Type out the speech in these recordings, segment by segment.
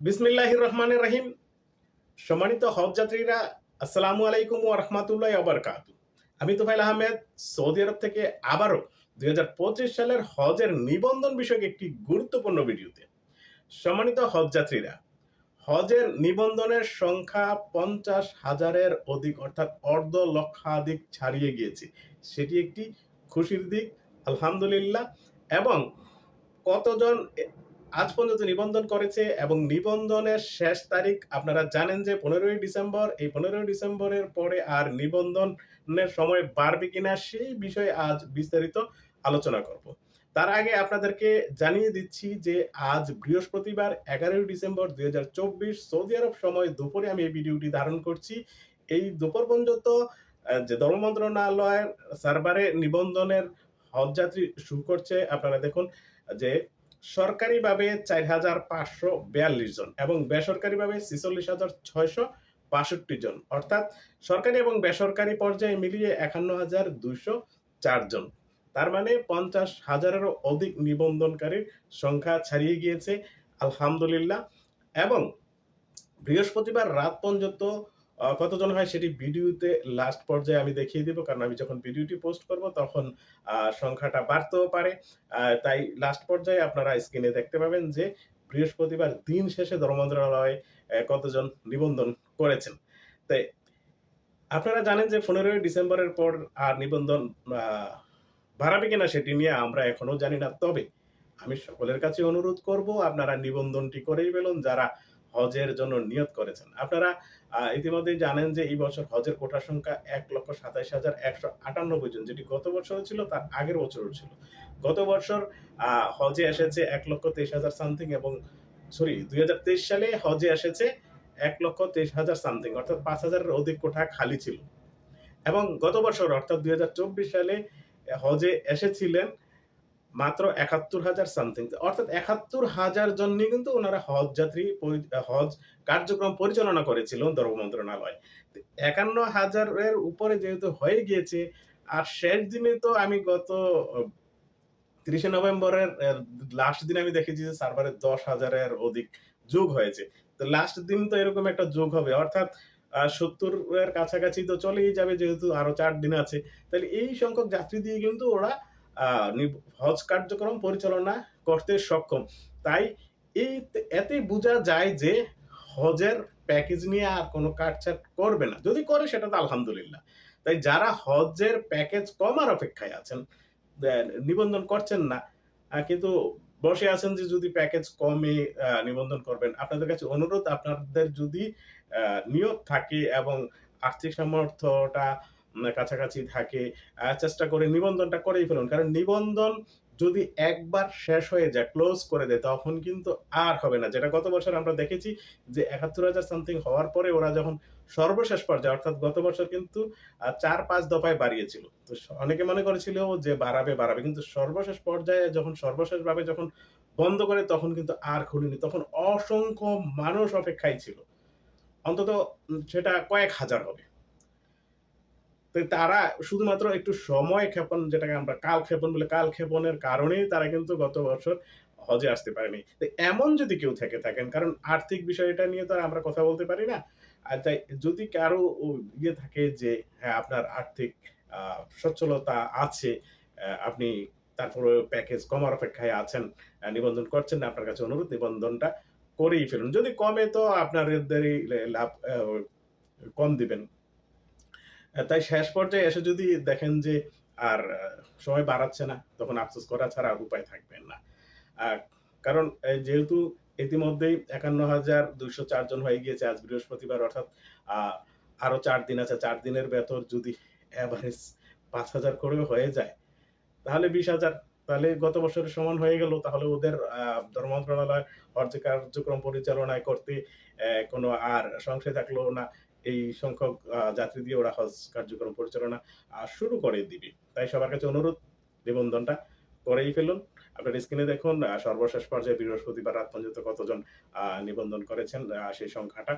বিসমিল্লাহ রহমান রহিম সম্মানিত হজ যাত্রীরা আসসালামু আলাইকুম ও রহমাতুল্লাহ আবরকাত আমি তোফাইল আহমেদ, সৌদি আরব থেকে আবারও দুই হাজার পঁচিশ সালের হজের নিবন্ধন বিষয়ক একটি গুরুত্বপূর্ণ ভিডিওতে। সম্মানিত হজ যাত্রীরা হজের নিবন্ধনের সংখ্যা পঞ্চাশ হাজারের অধিক, অর্থাৎ অর্ধ লক্ষাধিক ছাড়িয়ে গিয়েছে। সেটি একটি খুশির দিক, আলহামদুলিল্লাহ, এবং কতজন আজ পর্যন্ত নিবন্ধন করেছে এবং নিবন্ধনের শেষ তারিখ আপনারা জানেন যে পনেরোই ডিসেম্বর, এই পনেরোই ডিসেম্বরের পরে আর নিবন্ধনের সময় বাড়বে কিনা সেই বিষয়ে আজ বিস্তারিত আলোচনা করব। তার আগে আপনাদেরকে জানিয়ে দিচ্ছি যে আজ বৃহস্পতিবার এগারোই ডিসেম্বর দুই হাজার চব্বিশ সৌদি আরব সময় দুপুরে আমি এই ভিডিওটি ধারণ করছি। এই দুপুর পর্যন্ত যে ধর্ম মন্ত্রণালয়ের সার্ভারে নিবন্ধনের হজযাত্রী শুরু করছে, আপনারা দেখুন যে সরকারিভাবে চার হাজার পাঁচশো বিয়াল্লিশ জন এবং বেসরকারিভাবে ছিচল্লিশ হাজার ছয়শো বাষট্টি জন। অর্থাৎ সরকারি এবং বেসরকারি পর্যায়ে মিলিয়ে একান্ন হাজার দুইশো চার জন। তার মানে পঞ্চাশ হাজারেরও অধিক নিবন্ধনকারীর সংখ্যা ছাড়িয়ে গিয়েছে, আলহামদুলিল্লাহ। এবং বৃহস্পতিবার রাত পর্যন্ত কতজন হয় সেটি ভিডিওতে লাস্ট পর্যায়ে আমি দেখিয়ে দিব, কারণ আমি যখন ভিডিওটি পোস্ট করব তখন সংখ্যাটা বাড়তেও পারে। তাই লাস্ট পর্যায়ে আপনারা স্ক্রিনে দেখতে পাবেন যে বৃহস্পতিবার দিন শেষে ধর্ম মন্ত্রণালয়ে কতজন নিবন্ধন করেছেন। তাই আপনারা জানেন যে পনেরোই ডিসেম্বরের পর আর নিবন্ধন বাড়াবে কিনা সেটি নিয়ে আমরা এখনও জানি না। তবে আমি সকলের কাছে অনুরোধ করব, আপনারা নিবন্ধনটি করেই ফেলুন। যারা হজের জন্য নিয়ত করেছেন। আপনারা আহ, ইতিমধ্যেই জানেন যে এই বছর হজের কোটার সংখ্যা এক লক্ষ সাতাইশ হাজার একশো আটানব্বই জন যেটি গত বছর ছিল তার আগের বছরও ছিল। গত বছর হজে এসেছে এক লক্ষ তেইশ হাজার সামথিং এবং সরি দুই হাজার তেইশ সালে হজে এসেছে এক লক্ষ তেইশ হাজার সামথিং অর্থাৎ পাঁচ হাজারের অধিক কোঠা খালি ছিল। এবং গত বছর অর্থাৎ দুই হাজার চব্বিশ সালে হজে এসেছিলেন মাত্র একাত্তর হাজার সামথিং অর্থাৎ একাত্তর হাজার জন নিয়ে কিন্তু ওনারা হজ যাত্রী হজ কার্যক্রম পরিচালনা করেছিল ধর্ম মন্ত্রণালয়। একান্ন হাজারের উপরে যেহেতু হয়ে গিয়েছে, আর শেষ দিনে তো আমি গত তিরিশে নভেম্বরের লাস্ট দিন আমি দেখেছি যে সার্ভারে দশ হাজারের অধিক যোগ হয়েছে। তো লাস্ট দিন তো এরকম একটা যোগ হবে। অর্থাৎ সত্তর এর কাছাকাছি তো চলেই যাবে যেহেতু আরও চার দিন আছে। তাহলে এই সংখ্যক যাত্রী দিয়ে কিন্তু ওরা হজ কার্যক্রম পরিচালনা করতে সক্ষম। তাই এই এতে বোঝা যায় যে হজের প্যাকেজ নিয়ে আর কোনো কাটছাট করবে না। যদি করে, সেটা তো আলহামদুলিল্লাহ। তাই যারা হজের প্যাকেজ কমার অপেক্ষায় আছেন নিবন্ধন করছেন না কিন্তু বসে আছেন যে যদি প্যাকেজ কমে নিবন্ধন করবেন, আপনাদের কাছে অনুরোধ, আপনাদের যদি নিয়োগ থাকে এবং আর্থিক সামর্থ্যটা কাছাকাছি থাকে চেষ্টা করে নিবন্ধনটা করেই ফেলুন। কারণ নিবন্ধন যদি একবার শেষ হয়ে যায় ক্লোজ করে দেয়, তখন কিন্তু আর হবে না। যেটা গত বছর আমরা দেখেছি যে একাত্তর হাজার সামথিং হওয়ার পরে ওরা যখন সর্বশেষ পর্যায়ে, অর্থাৎ গত বছর কিন্তু চার পাঁচ দফায় বাড়িয়েছিল। তো অনেকে মনে করেছিল যে বাড়াবে বাড়াবে। কিন্তু সর্বশেষ পর্যায়ে যখন সর্বশেষ ভাবে যখন বন্ধ করে, তখন কিন্তু আর খুলিনি। তখন অসংখ্য মানুষ অপেক্ষায় ছিল। অন্তত সেটা কয়েক হাজার হবে। তারা শুধুমাত্র একটু সময় ক্ষেপণ, যেটাকে আমরা কাল ক্ষেপণ বলে, কাল ক্ষেপণের কারণেই তারা কিন্তু গত বছর হজে আসতে পারেনি। তো এমন যদি কেউ থেকে থাকেন, কারণ আর্থিক বিষয়টা নিয়ে তো আমরা কথা বলতে পারি না, আর তাই যদি কারও ইয়ে থাকে যে হ্যাঁ আপনার আর্থিক সচ্ছলতা আছে আপনি তারপরে প্যাকেজ কমার অপেক্ষায় আছেন নিবন্ধন করছেন, আপনার কাছে অনুরোধ, নিবন্ধনটা করেই ফেলুন। যদি কমে তো আপনাদেরই লাভ কম দিবেন। তাই শেষ পর্যায়ে এসে যদি দেখেন যে আর সময় বাড়াচ্ছে না তখন আফসোস করা ছাড়া আর উপায় থাকবেন না। কারণ যেহেতু ইতিমধ্যেই একান্ন হাজার দুইশো চারজন হয়ে গিয়েছে আজ বৃহস্পতিবার অর্থাৎ আহ, আরও চার দিন আছে চার দিনের বেতন যদি অ্যাভারেজ পাঁচ হাজার করেও হয়ে যায় তাহলে বিশ হাজার তাহলে গত বছরের সমান হয়ে গেল তাহলে ওদের ধর্ম মন্ত্রণালয় কার্যক্রম পরিচালনায় করতে কোনো আর সংশয় থাকল না। এই সংখ্যক যাত্রী দিয়ে ওরা হজ কার্যক্রম পরিচালনা শুরু করে দিবে। তাই সবার কাছে অনুরোধ, নিবন্ধনটা করেই ফেলুন। আপনার স্ক্রিনে দেখুন সর্বশেষ পর্যায়ে বৃহস্পতিবার রাত পর্যন্ত কতজন নিবন্ধন করেছেন সেই সংখ্যাটা।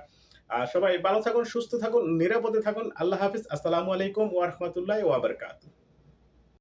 সবাই ভালো থাকুন, সুস্থ থাকুন, নিরাপদে থাকুন। আল্লাহ হাফিজ। আসসালামু আলাইকুম ওয়ারহমতুল্লাহ রাহমাতুল্লাহি ওয়া বারাকাতুহু।